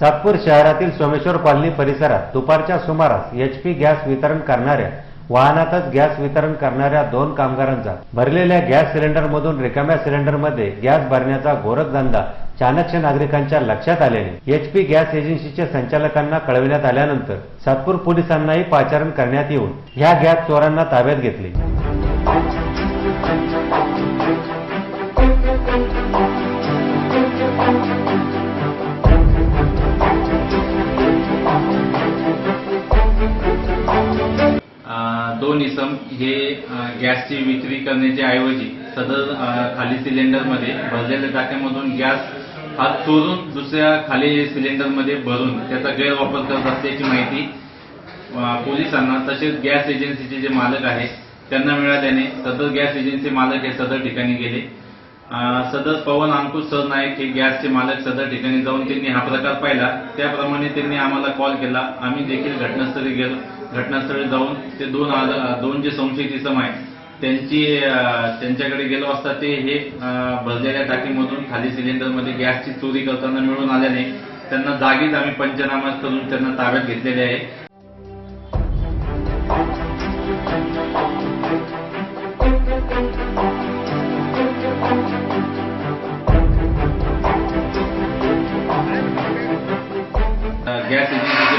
सातपूर शहरातील सोमेश्वर कॉलनी परिसरात दुपारच्या सुमारास एचपी गॅस वितरण करणाऱ्या वाहनातच गॅस वितरण करणाऱ्या दोन कामगारांचा भरलेल्या गॅस सिलेंडरमधून रिकाम्या सिलेंडरमध्ये गॅस भरण्याचा गोरखधंदा चाणक्य नागरिकांच्या लक्षात आल्याने एचपी गॅस एजन्सीच्या संचालकांना कळविण्यात आल्यानंतर सातपूर पोलिसांनाही पाचारण करण्यात येऊन ह्या गॅस चोरांना ताब्यात घेतले. अ, हे गॅसची विक्री करण्याच्या ऐवजी सदर खाली सिलेंडरमध्ये भरलेल्या टाक्यामधून गॅस हा चोरून दुसऱ्या खाली सिलेंडरमध्ये भरून त्याचा गैरवापर करत असल्याची माहिती पोलिसांना तसेच गॅस एजन्सीचे जे मालक आहेत त्यांना मिळाल्याने सदर गॅस एजन्सी मालक हे सदर ठिकाणी गेले. सदर पवन अंकुश सरनाईक हे गॅसचे मालक सदर ठिकाणी जाऊन त्यांनी हा प्रकार पाहिला. त्याप्रमाणे त्यांनी आम्हाला कॉल केला. आम्ही देखील घटनास्थळी गेलो. घटनास्थळी जाऊन ते दोन दोन जे संशयित इसम आहेत त्यांची त्यांच्याकडे गेलो असता ते हे भरलेल्या टाकीमधून खाली सिलेंडरमध्ये गॅसची चोरी करताना मिळून आल्याने त्यांना जागीच आम्ही पंचनामा करून त्यांना ताब्यात घेतलेले आहे.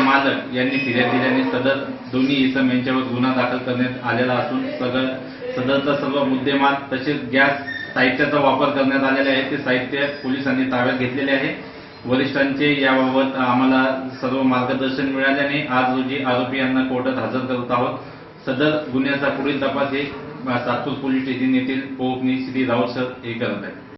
मालक यांनी फिर्याद दिल्याने सदर दोन्ही इसम यांच्यावर गुन्हा दाखल करण्यात आलेला असून सगळं सदरचा सर्व मुद्देमाल तसेच गॅस साहित्याचा वापर करण्यात आलेला आहे. ते साहित्य पोलिसांनी ताब्यात घेतलेले आहे. वरिष्ठांचे याबाबत आम्हाला सर्व मार्गदर्शन मिळाल्याने आज रोजी आरोपी यांना कोर्टात हजर करत आहोत. सदर गुन्ह्याचा पुढील तपास हे सातपूर पोलीस स्टेशन येथील पोहनी श्री राऊत सर हे करत आहेत.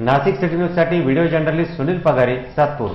नाशिक सिटी न्यूजसाठी व्हिडिओ जर्नलिस्ट सुनील पगारे सातपूर